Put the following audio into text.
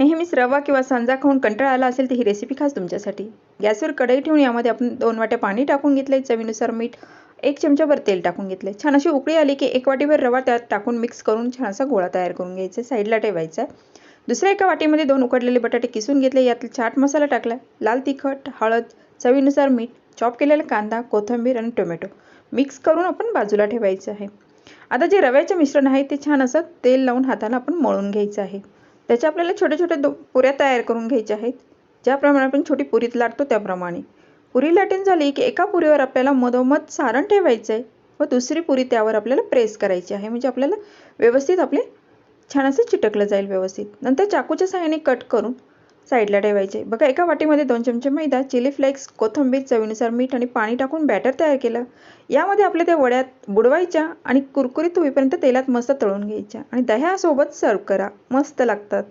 नेहमीच रवा किंवा सांजा खाऊन कंटाळा आला असेल तर ही रेसिपी खास तुमच्यासाठी. गॅसवर कढई ठेवून यामध्ये आपण दोन वाट्या पाणी टाकून घेतले चवीनुसार मीठ एक चमचाभर तेल टाकून घेतले छान अशी उकळी आली की एक वाटीभर रवा त्यात टाकून मिक्स करून छान असा गोळा तयार करून घ्यायचा. साईडला ठेवायचा. दुसऱ्या एका वाटीमध्ये दोन उकडलेले बटाटे किसून घेतले. यात चाट मसाला टाकला. लाल तिखट हळद चवीनुसार मीठ चॉप केलेला कांदा कोथिंबीर आणि टोमॅटो मिक्स करून आपण बाजूला ठेवायचं आहे. आता जे रव्याचे मिश्रण आहे ते छान असं तेल लावून हाताला आपण मळून घ्यायचं आहे. त्याच्या आपल्याला छोटे छोटे दो पुऱ्या तयार करून घ्यायच्या आहेत. ज्याप्रमाणे आपण छोटी पुरीत लाटतो त्याप्रमाणे. पुरी लाटून झाली की एका पुरीवर आपल्याला मधोमध सारण ठेवायचं आहे व दुसरी पुरी त्यावर आपल्याला प्रेस करायची आहे. म्हणजे आपल्याला व्यवस्थित आपले छान असं चिटकलं जाईल व्यवस्थित. नंतर चाकूच्या सहाय्याने कट करून साईडला ठेवायचे. बघा एका वाटीमध्ये दोन चमचे मैदा चिली फ्लेक्स कोथिंबीर चवीनुसार मीठ आणि पाणी टाकून बॅटर तयार केलं. यामध्ये आपल्या त्या वड्यात बुडवायच्या आणि कुरकुरीत होईपर्यंत तेलात मस्त तळून घ्यायच्या आणि दह्यासोबत सर्व करा. मस्त लागतात.